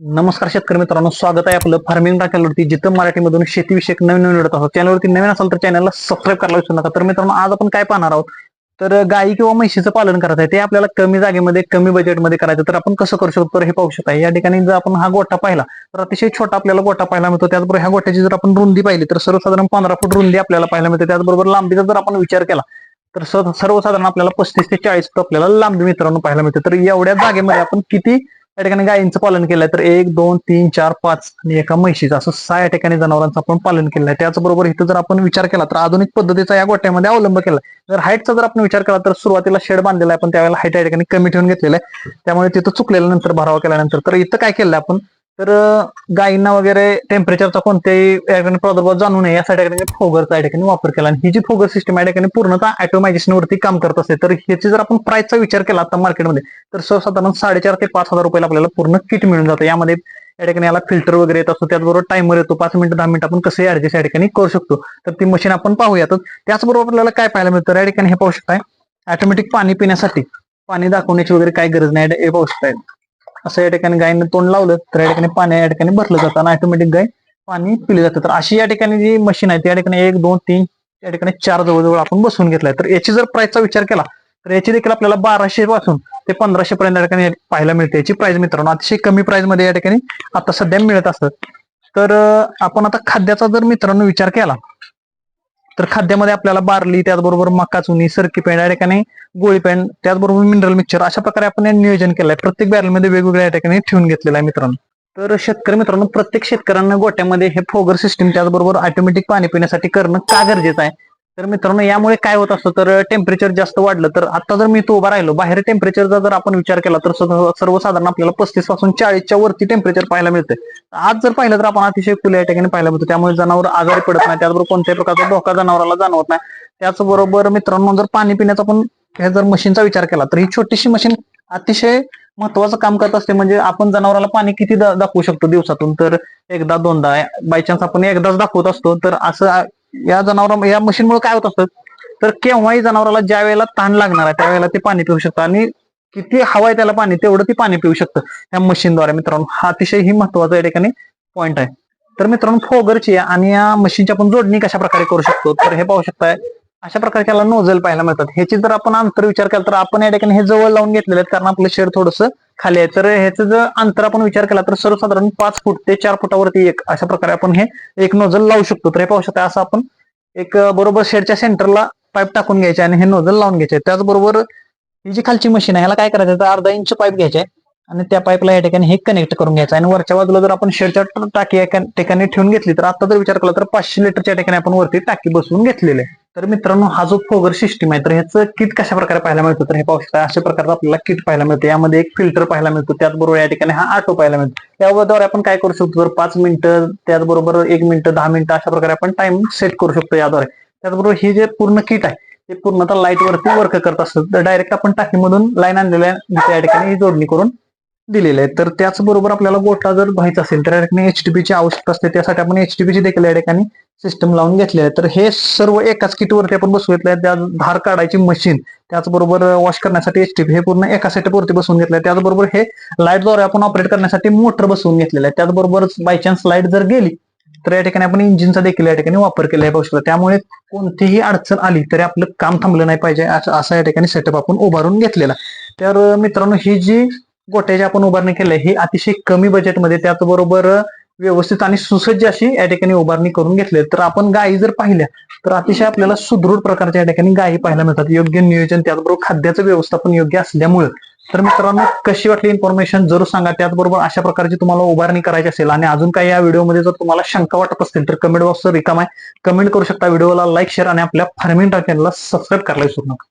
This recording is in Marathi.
नमस्कार शेतकरी मित्रांनो स्वागत आहे आपलं फार्मिंग टाकल्यावरती जिथं मराठीमधून शेतीविषयक नवीन नवीन मिळत आहोत चॅनलवरती नवीन असेल तर चॅनलला सबस्क्राईब करायला विसरू नका. तर मित्रांनो आज आपण काय पाहणार आहोत? तर गायी किंवा म्हशीचं पालन करायचं आहे. ते आपल्याला कमी जागेमध्ये कमी बजेटमध्ये करायचं तर आपण कसं करू शकतो? तर हे पाहू शकता. या ठिकाणी जर आपण हा गोठा पाहिला तर अतिशय छोटा आपल्याला गोठा पाहायला मिळतो. त्याचबरोबर ह्या गोठ्याची जर आपण रुंदी पाहिली तर सर्वसाधारण पंधरा फूट रुंदी आपल्याला पाहायला मिळते. त्याचबरोबर लांबीचा जर आपण विचार केला तर सर्वसाधारण आपल्याला पस्तीस ते चाळीस फूट आपल्याला लांबी मित्रांनो पाहायला मिळते. तर एवढ्या जागेमध्ये आपण किती या ठिकाणी गायींचं पालन केलं तर एक दोन तीन चार पाच आणि एका म्हशीचं असं सहा या ठिकाणी जनावरांचं आपण पालन केलंय. त्याचबरोबर इथं जर आपण विचार केला तर आधुनिक पद्धतीचा या गोट्यामध्ये अवलंब केला जर हाईटचा जर आपण विचार केला तर सुरुवातीला शेड बांधलेला आहे पण त्यावेळेला हाईट या ठिकाणी कमी ठेवून घेतलेला आहे. त्यामुळे तिथं चुकलेल्या नंतर भरावा केल्यानंतर तर इथं काय केलंय आपण? तर गायींना वगैरे टेम्परेचरचा कोणत्याही या ठिकाणी प्रादुर्भाव जाणू नये यासाठी या ठिकाणी फोगरचा या ठिकाणी वापर केला. आणि ही जी फोगर सिस्टम या ठिकाणी पूर्णतः ऑटोमायझेशन वरती काम करत असते. तर ह्याची जर आपण प्राइसचा विचार केला आता मार्केटमध्ये तर सर्वसाधारण साडेचार ते पाच हजार रुपयाला आपल्याला पूर्ण किट मिळून जातं. यामध्ये या ठिकाणी याला फिल्टर वगैरे येत असतो. त्याचबरोबर टायमर येतो. पाच मिनिटं दहा मिनिटं आपण कसं ऍडजस्ट या ठिकाणी करू शकतो. तर ती मशीन आपण पाहूयात. त्याचबरोबर आपल्याला काय पाहायला मिळतं? या ठिकाणी हे पाहू शकताय ऑटोमॅटिक पाणी पिण्यासाठी पाणी दाखवण्याची वगैरे काही गरज नाही. हे पाहू शकताय. असं या ठिकाणी गायीने तोंड लावलं तर या ठिकाणी पाणी या ठिकाणी भरलं जातं आणि ऑटोमॅटिक गाय पाणी पिले जातं तर अशी या ठिकाणी जी मशीन आहे त्या ठिकाणी एक दोन तीन या ठिकाणी चार जवळजवळ आपण बसवून घेतलाय. तर याची जर प्राइसचा विचार केला तर याची देखील आपल्याला बाराशे पासून ते पंधराशे पर्यंत या ठिकाणी पाहायला मिळते. याची प्राइस मित्रांनो अतिशय कमी प्राइसमध्ये या ठिकाणी आता सध्या मिळत असतं. तर आपण आता खाद्याचा जर मित्रांनो विचार केला तर खाद्यामध्ये आपल्याला बार्ली त्याचबरोबर मका चुनी सरकी पेंड या ठिकाणी गोळी पेंड त्याचबरोबर मिनरल मिक्सर अशा प्रकारे आपण नियोजन केलंय. प्रत्येक बॅरलमध्ये वेगवेगळ्या या ठिकाणी ठेवून घेतलेलं आहे मित्रांनो. तर शेतकरी मित्रांनो प्रत्येक शेतकऱ्यांना गोट्यामध्ये हे फोगर सिस्टीम त्याचबरोबर ऑटोमॅटिक पाणी पिण्यासाठी करणं का गरजेचं आहे? तर मित्रांनो यामुळे काय होत असतं तर टेम्परेचर जास्त वाढलं तर आता जर मी तो उभा राहिलो बाहेर टेम्परेचरचा जर आपण विचार केला तर सर्वसाधारण आपल्याला पस्तीसपासून चाळीसच्या वरती टेम्परेचर पाहायला मिळते आज जर पाहिलं तर आपण अतिशय खुल्या ठिकाणी पाहायला मिळतो त्यामुळे जनावर आजारी पडत नाही त्याचबरोबर कोणत्याही प्रकारचा धोका जनावराला जाणवत नाही. त्याचबरोबर मित्रांनो जर पाणी पिण्याचा पण हे जर मशीनचा विचार केला तर ही छोटीशी मशीन अतिशय महत्वाचं काम करत असते. म्हणजे आपण जनावराला पाणी किती दाखवू शकतो दिवसातून? तर एकदा दोनदा. बाय चान्स आपण एकदाच दाखवत असतो. तर असं या जनावरा या मशीनमुळे काय होत असतं? तर केव्हाही जनावराला ज्या वेळेला ताण लागणार आहे त्यावेळेला ते पाणी पिऊ शकतं आणि किती हवं आहे त्याला पाणी तेवढं ते पाणी पिऊ शकतं. या मशीनद्वारे मित्रांनो हा अतिशय ही महत्त्वाचा या ठिकाणी पॉईंट आहे. तर मित्रांनो फोगरची आणि या मशीनची आपण जोडणी कशा प्रकारे करू शकतो? तर हे पाहू शकताय अशा प्रकारे त्याला नोझल पाहायला मिळतात. ह्याची जर आपण अंतर विचार केला तर आपण या ठिकाणी हे जवळ लावून घेतलेले आहेत कारण आपलं शेड थोडस खाली आहे. तर ह्याचं जर अंतर आपण विचार केला तर सर्वसाधारण पाच फूट ते चार फुटावरती एक अशा प्रकारे आपण हे एक नोझल लावू शकतो. तर हे पाहू शकता असं आपण एक बरोबर शेडच्या सेंटरला पाईप टाकून घ्यायचे आणि हे नोझल लावून घ्यायचे. त्याचबरोबर ही जी खालची मशीन आहे ह्याला काय करायचं? तर अर्धा इंच पाईप घ्यायचे. आणि त्या पाईपला या ठिकाणी हे कनेक्ट करून घ्यायचं. आणि वरच्या बाजूला जर आपण शेडच्या टाकी एका ठिकाणी ठेवून घेतली तर आता जर विचार केला तर पाचशे लिटरच्या ठिकाणी आपण वरती टाकी बसवून घेतलेले आहे. तर मित्रांनो हा जो फोगर सिस्टीम आहे तर ह्याचं किट कशा प्रकारे पाहायला मिळतं? तर हे पाहू शकता अशा प्रकारचं आपल्याला किट पाहायला मिळतं. यामध्ये एक फिल्टर पाहायला मिळतो. त्याचबरोबर या ठिकाणी हा ऑटो पाहायला मिळतो. याद्वारे आपण काय करू शकतो? तर पाच मिनिटं त्याचबरोबर एक मिनिटं दहा मिनिटं अशा प्रकारे आपण टाइम सेट करू शकतो याद्वारे. त्याचबरोबर हे जे पूर्ण किट आहे ते पूर्णतः लाइट वरती वर्क करत असतं. तर डायरेक्ट आपण टाकीमधून लाईन आणलेल्या त्या ठिकाणी ही जोडणी करून दिलेले आहे तर त्याचबरोबर आपल्याला गोठा जर व्हायचा असेल तर या ठिकाणी एचटीपीची आवश्यकता असते. त्यासाठी आपण एचटीपीची देखील या ठिकाणी सिस्टम लावून घेतले आहे. तर हे सर्व एकाच किटवरती आपण बसवले आहे त्या धार काढायची मशीन त्याचबरोबर वॉश करण्यासाठी एचटीपी हे पूर्ण एका सेटअपवरती बसवून घेतलंय त्याचबरोबर हे लाईटद्वारे आपण ऑपरेट करण्यासाठी मोटर बसवून घेतलेलं आहे त्याचबरोबर बाय चान्स लाइट जर गेली तर या ठिकाणी आपण इंजिनचा देखील या ठिकाणी वापर केला आहे पाहू त्यामुळे कोणतीही अडचण आली तरी आपलं काम थांबलं नाही पाहिजे. असं असा या ठिकाणी सेटअप आपण उभारून घेतलेला तर मित्रांनो ही जी गोट्याची आपण उभारणी केली हे ही अतिशय कमी बजेटमध्ये त्याचबरोबर व्यवस्थित आणि सुसज्ज अशी या ठिकाणी उभारणी करून घेतली. तर आपण गायी जर पाहिल्या तर अतिशय आपल्याला सुदृढ प्रकारच्या या ठिकाणी गायी पाहायला मिळतात. योग्य नियोजन त्याचबरोबर खाद्याचं व्यवस्थापन योग्य असल्यामुळे. तर मित्रांनो कशी वाटली इन्फॉर्मेशन जरूर सांगा. त्याचबरोबर अशा प्रकारची तुम्हाला उभारणी करायची असेल आणि अजून काही या व्हिडिओमध्ये जर तुम्हाला शंका वाटत असतील तर कमेंट बॉक्सवर रिकाम आहे. कमेंट करू शकता. व्हिडिओला लाईक शेअर आणि आपल्या फार्मिंग टाकेनला सबस्क्राईब करायला विसरू नका.